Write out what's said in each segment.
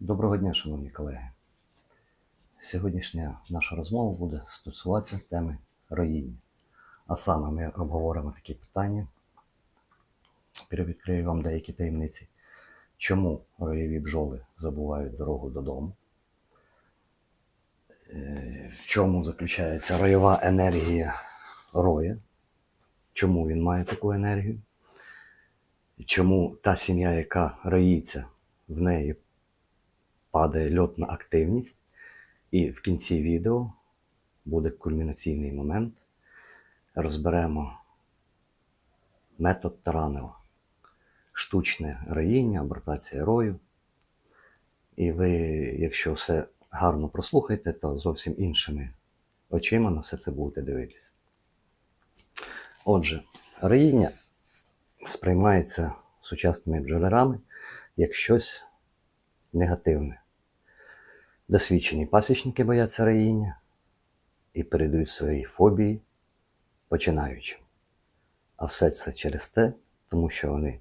Доброго дня, шановні колеги. Сьогоднішня наша розмова буде стосуватися теми роїння. А саме ми обговоримо такі питання, перевідкрию вам деякі таємниці, чому роєві бджоли забувають дорогу додому, Е, в чому заключається роєва енергія роя, чому він має таку енергію, чому та сім'я, яка роїться, в неї падає льотна активність, і в кінці відео буде кульмінаційний момент. Розберемо метод Таранова, штучне роїння, абортація рою. І ви, якщо все гарно прослухаєте, то зовсім іншими очима на все це будете дивитися. Отже, роїння сприймається сучасними бджолярами як щось негативне. Досвідчені пасічники бояться роїння і передають свої фобії починаючим. А все це через те, тому що вони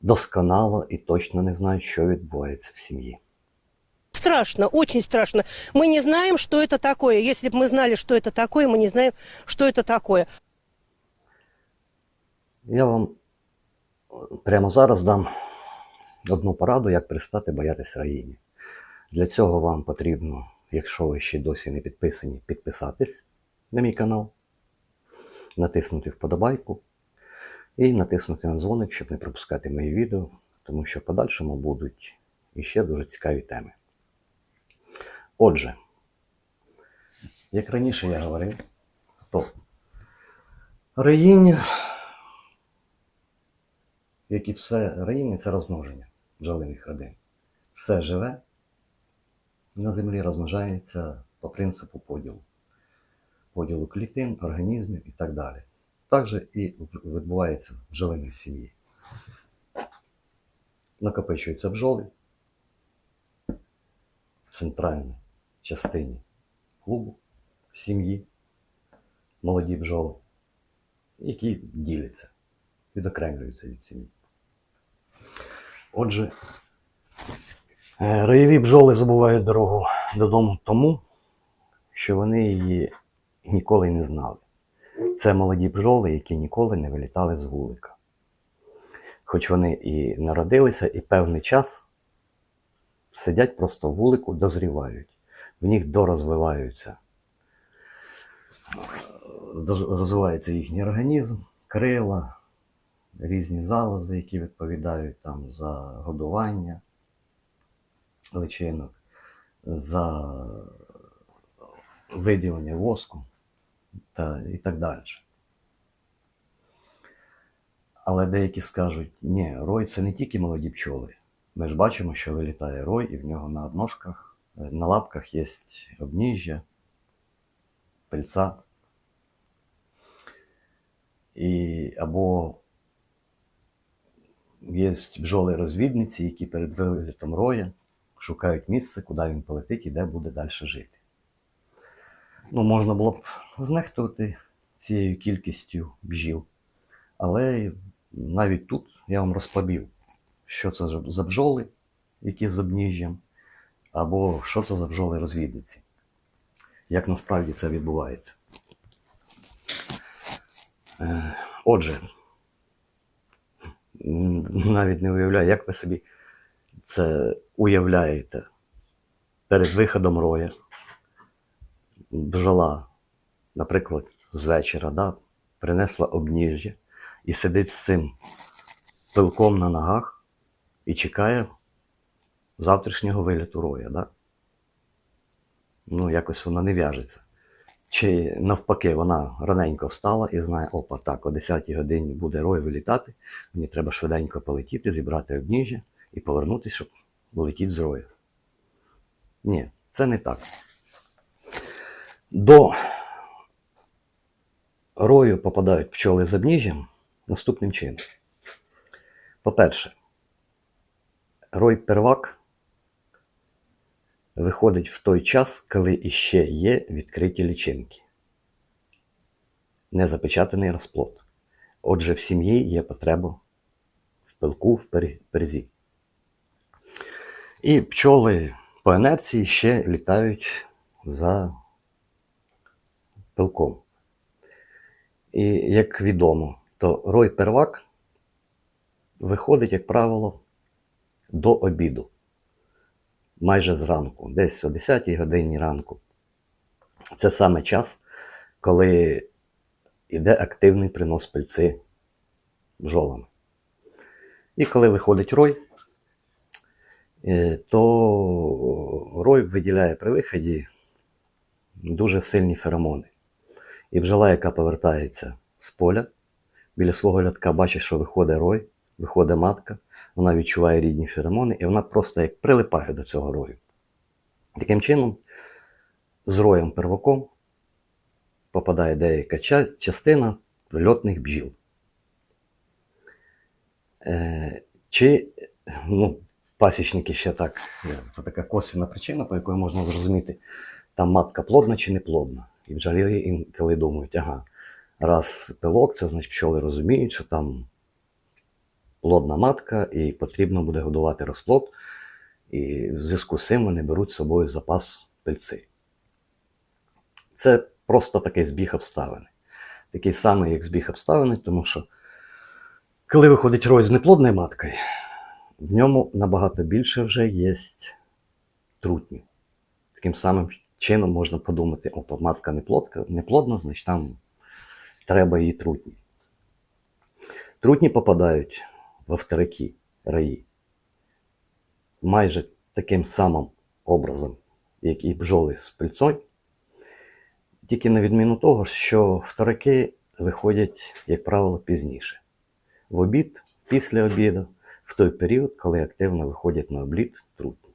досконало і точно не знають, що відбувається в сім'ї. Страшно, очень страшно. Мы не знаем, что это такое. Если бы мы знали, что это такое, мы не знаем, что это такое. Я вам прямо зараз дам одну пораду, як перестати боятися роїння. Для цього вам потрібно, якщо ви ще досі не підписані, підписатись на мій канал, натиснути вподобайку і натиснути на дзвоник, щоб не пропускати мої відео, тому що в подальшому будуть іще дуже цікаві теми. Отже, як раніше я говорив, то роїння, як і все роїння, це розмноження бджолиних родин. Все живе на землі розмножається по принципу поділу. Поділу клітин, організмів і так далі. Так же і відбувається в бджолиній сім'ї. Накопичуються бджоли в центральній частині клубу сім'ї, молоді бджоли, які діляться, відокремлюються від сім'ї. Отже, Роєві бджоли забувають дорогу додому тому, що вони її ніколи не знали. Це молоді бджоли, які ніколи не вилітали з вулика. Хоч вони і народилися, і певний час сидять просто в вулику, дозрівають. В них дорозвиваються, е, розвивається їхній організм, крила, різні залози, які відповідають там за годування личинок, за виділення воску та і так далі. Але деякі скажуть, ні, рой це не тільки молоді пчоли. Ми ж бачимо, що вилітає рой, і в нього на одножках, е, на лапках є обніжжя, пильця. І або є бджоли-розвідниці, які перед вилітом роя шукають місце, куди він полетить і де буде далі жити. Ну, можна було б знехтувати цією кількістю бджіл. Але навіть тут я вам розповів, що це за- за бджоли, які з обніжжям, або що це за бджоли розвідниці. Як насправді це відбувається. Е, Отже, навіть не уявляю, як ви собі це уявляєте перед виходом роя. Бджола, наприклад, з вечора, да, принесла обніжжя і сидить з цим пилком на ногах і чекає завтрашнього виліту роя. Да? Ну, якось вона не в'яжеться. Чи навпаки, вона раненько встала і знає, опа, так, о 10 годині буде рой вилітати, мені треба швиденько полетіти, зібрати обніжжя і повернутися, щоб улетіти з рою. Ні, це не так. До рою попадають пчоли з обніжжям наступним чином. По-перше, рой первак виходить в той час, коли іще є відкриті лічинки. Незапечатаний розплод. Отже, в сім'ї є потреба в пилку в пер- перзі. І пчоли по інерції ще літають за пилком. І як відомо, то рой первак виходить, як правило, до обіду. Майже зранку, десь о 10 годині ранку. Це саме час, коли йде активний принос пильці бджолами. І коли виходить рой, то рой виділяє при виході дуже сильні феромони. І бджола, яка повертається з поля, біля свого лятка бачить, що виходить рой, виходить матка, вона відчуває рідні феромони, і вона просто як прилипає до цього рою. Таким чином, з роєм перваком попадає деяка частина льотних бджіл. Е, чи ну, пасічники ще так, це така косвіна причина, по якої можна зрозуміти, там матка плодна чи не плодна. І бджолярі інколи думають, ага, раз пилок, це значить пчоли розуміють, що там плодна матка і потрібно буде годувати розплод. І в зв'язку з цим вони беруть з собою запас пильці. Це просто такий збіг обставин. Такий самий, як збіг обставин, тому що коли виходить рой з неплодною маткою, в ньому набагато більше вже є трутнів. Таким самим чином можна подумати, опа, матка неплодка, неплодна, значить там треба її трутні. Трутні попадають во вторики раї майже таким самим образом, як і бджоли з пильцой. Тільки на відміну того, що вторики виходять, як правило, пізніше. В обід, після обіду, в той період, коли активно виходять на обліт трутні.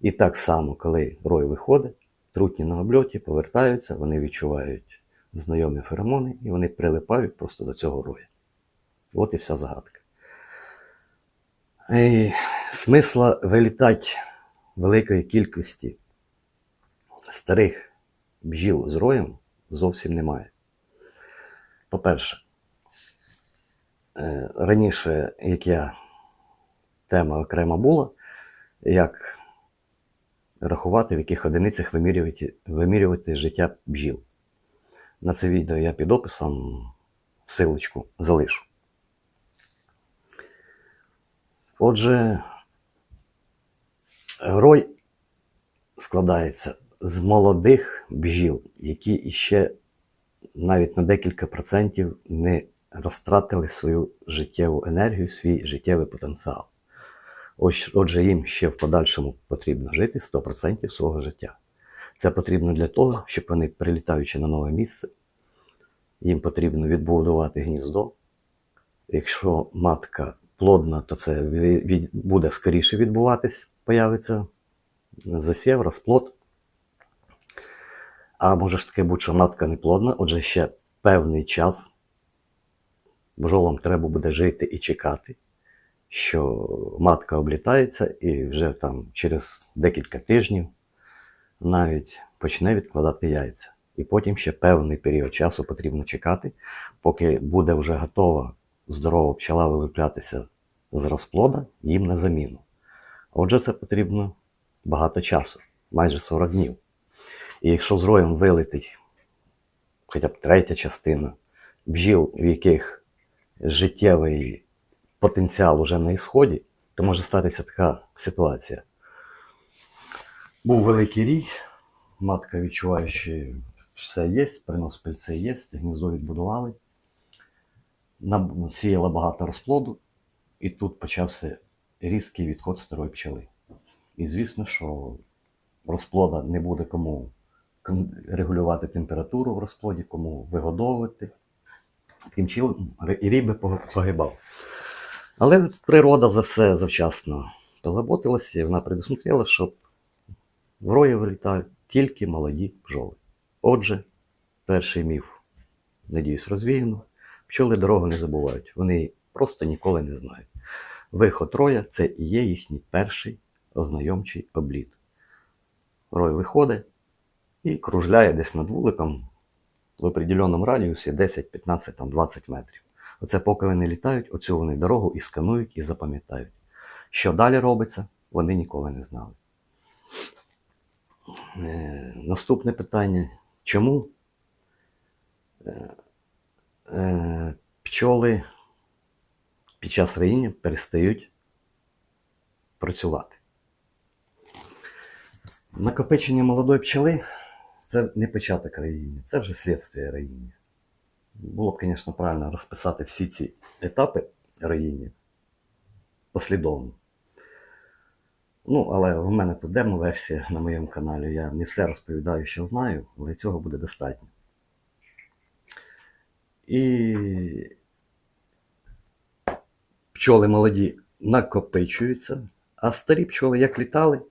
І так само, коли рой виходить, трутні на обльоті повертаються, вони відчувають знайомі феромони і вони прилипають просто до цього роя. От і вся загадка. І смисла вилітати великої кількості старих бджіл з роєм зовсім немає. По-перше, е, раніше, як я тема окрема була, як рахувати, в яких одиницях вимірювати, вимірювати життя бджіл. На це відео я під описом силочку залишу. Отже, рой складається з молодих бджіл, які іще навіть на декілька процентів не розтратили свою життєву енергію, свій життєвий потенціал. Отже, їм ще в подальшому потрібно жити 100% свого життя. Це потрібно для того, щоб вони, прилітаючи на нове місце, їм потрібно відбудувати гніздо. Якщо матка плодна, то це буде скоріше відбуватись, появиться засів, розплод. А може ж таки бути, що матка не плодна, отже, ще певний час бджолам треба буде жити і чекати, що матка облітається і вже там через декілька тижнів навіть почне відкладати яйця. І потім ще певний період часу потрібно чекати, поки буде вже готова здорова пчела вилуплятися з розплода їм на заміну. Отже, це потрібно багато часу, майже 40 днів. І якщо з роєм вилетить хоча б третя частина бджіл, в яких життєвий потенціал уже на ісході, то може статися така ситуація. Був великий рій, матка відчуває, що все є, принос пильце є, гніздо відбудували, сіяла багато розплоду, і тут почався різкий відход старої пчели. І звісно, що розплода не буде кому регулювати температуру в розплоді, кому вигодовувати. Таким чином рій би погибав. Але природа за все завчасно позаботилася, і вона предусмотрела, щоб в рої вилітають тільки молоді бджоли. Отже, перший міф, надіюсь, розвіяно. Пчоли дорогу не забувають, вони її просто ніколи не знають. Виход роя це і є їхній перший ознайомчий обліт. Рой виходить і кружляє десь над вуликом в определеному радіусі 10, 15, там, 20 метрів. Оце поки вони літають, оцю вони дорогу і сканують, і запам'ятають. Що далі робиться, вони ніколи не знали. Е, Наступне питання. Чому е, е, пчоли під час роїння перестають працювати? Накопичення молодої пчели це не початок роїння, це вже слідство роїння. Було б, звісно, правильно розписати всі ці етапи роїння послідовно. Ну, але в мене тут демо-версія на моєму каналі. Я не все розповідаю, що знаю, але цього буде достатньо. І пчоли молоді накопичуються, а старі пчоли як літали,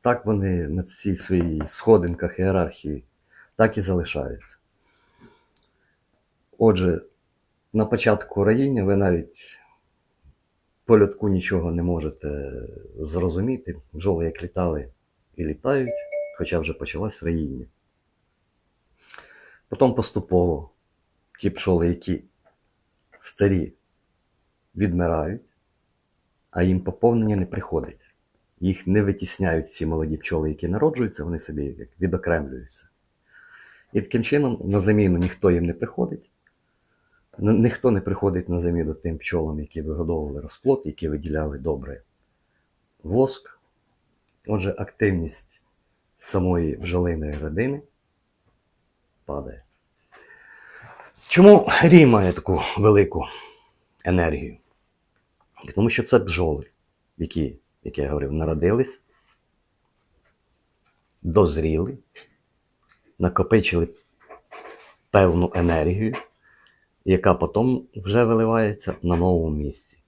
так вони на цій своїй сходинках ієрархії, так і залишаються. Отже, на початку роїння ви навіть по льотку нічого не можете зрозуміти. Бджоли як літали і літають, хоча вже почалось роїння. Потім поступово ті пчоли, які старі, відмирають, а їм поповнення не приходить. Їх не витісняють ці молоді пчоли, які народжуються, вони собі як відокремлюються. І таким чином на заміну ніхто їм не приходить. Ніхто не приходить на заміну тим пчолам, які вигодовували розплод, які виділяли добре воск. Отже, активність самої бджолиної родини падає. Чому рій має таку велику енергію? Тому що це бджоли, які, як я говорив, народились, дозріли, накопичили певну енергію, яка потім вже виливається на новому місці.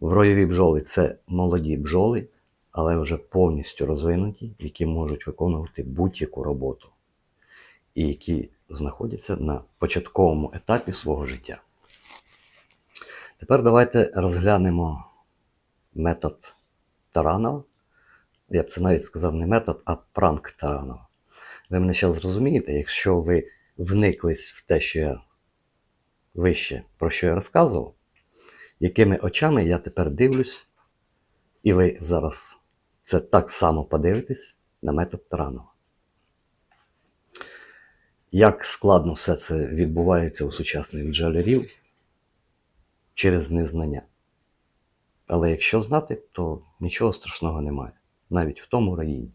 В роєві бджоли це молоді бджоли, але вже повністю розвинуті, які можуть виконувати будь-яку роботу, і які знаходяться на початковому етапі свого життя. Тепер давайте розглянемо метод Таранова. Я б це навіть сказав не метод, а пранк Таранова. Ви мене зараз зрозумієте, якщо ви вниклись в те, що я вище, про що я розказував, якими очами я тепер дивлюсь, і ви зараз це так само подивитесь на метод Таранова. Як складно все це відбувається у сучасних бджолярів через незнання. Але якщо знати, то нічого страшного немає, навіть в тому раїні.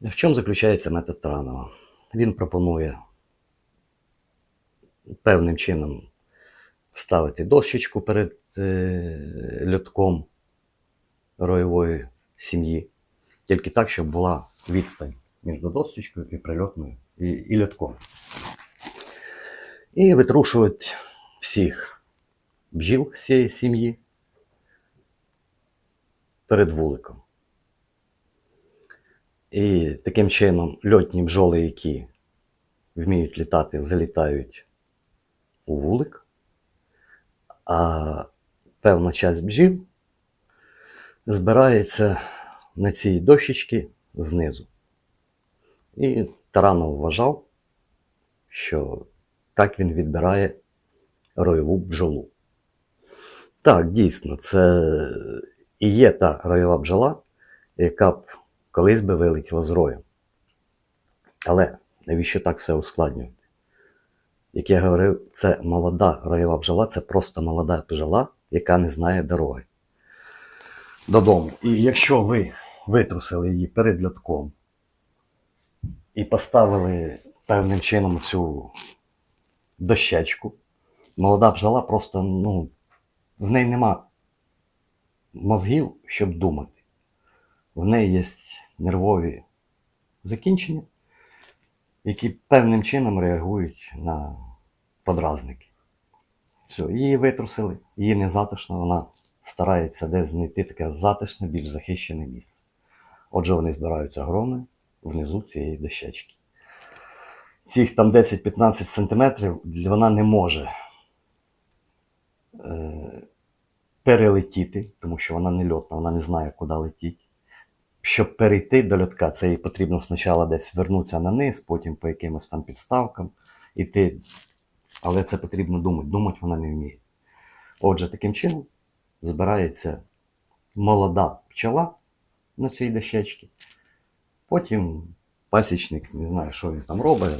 В чому заключається метод Таранова? Він пропонує певним чином ставити дощечку перед е, льотком роєвої сім'ї, тільки так, щоб була відстань між дощечкою і прильотною і, і льотком. І витрушують всіх бджіл цієї сім'ї перед вуликом. І таким чином льотні бджоли, які вміють літати, залітають у вулик, а певна часть бджіл збирається на цій дощечці знизу. І Таранов вважав, що так він відбирає роєву бджолу. Так, дійсно, це і є та роєва бджола, яка б колись би вилетіла з рою. Але навіщо так все ускладнювати? Як я говорив, це молода роєва бджола, це просто молода бджола, яка не знає дороги додому. І якщо ви витрусили її перед льотком і поставили певним чином цю дощечку, молода бджола просто, ну, в неї нема мозгів, щоб думати. В неї є нервові закінчення, які певним чином реагують на подразники. Все, її витрусили, її не затишно, вона старається десь знайти таке затишне, більш захищене місце. Отже, вони збираються громи внизу цієї дощечки. Цих там 10-15 сантиметрів вона не може е, перелетіти, тому що вона не льотна, вона не знає, куди летіть. Щоб перейти до льотка, це їй потрібно спочатку десь вернутися на низ, потім по якимось там підставкам іти. Але це потрібно думати. Думати вона не вміє. Отже, таким чином збирається молода пчела на цій дощечці. Потім пасічник, не знаю, що він там робить,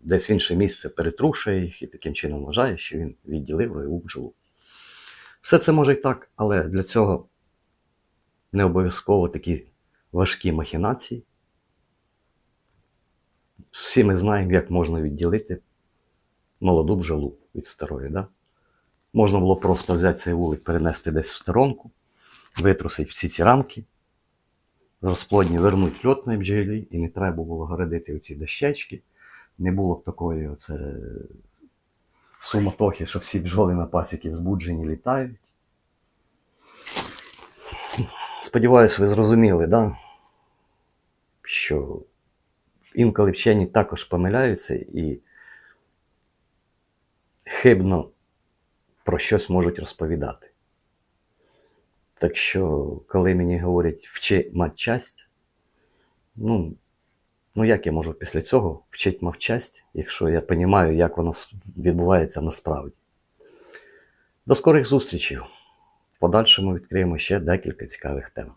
десь в інше місце перетрушує їх і таким чином вважає, що він відділив роєву бджолу. Все це може і так, але для цього не обов'язково такі важкі махінації. Всі ми знаємо, як можна відділити молоду бджолу від старої. Да? Можна було просто взяти цей вулик, перенести десь в сторонку, витрусити всі ці рамки, розплодні вернуть льотної бджолі, і не треба було городити оці дощечки. Не було б такої оце суматохи, що всі бджоли на пасіки збуджені літають. Сподіваюсь, ви зрозуміли, да? що інколи вчені також помиляються і хибно про щось можуть розповідати. Так що, коли мені говорять вчи матчасть, ну, ну як я можу після цього вчити мовчасть, якщо я розумію, як воно відбувається насправді. До скорих зустрічей. Подальшому відкриємо ще декілька цікавих тем.